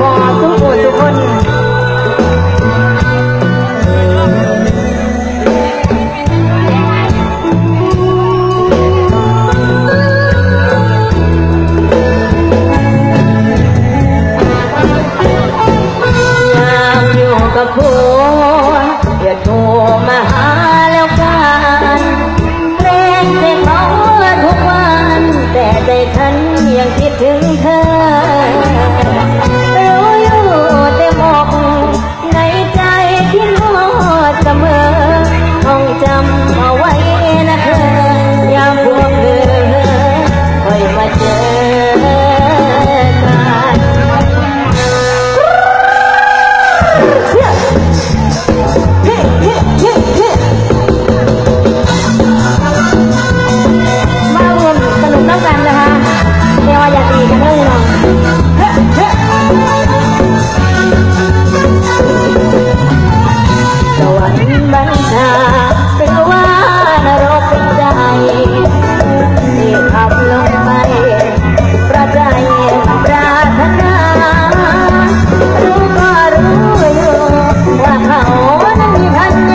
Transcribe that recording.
บ่สุขสุคนยามอยู่กับผัวอย่าโทรมาหาแล้วกันเพลงเพลงเขาทุกวัน แต่ใจฉันยังคิดถึงเธอ บันชา Hanya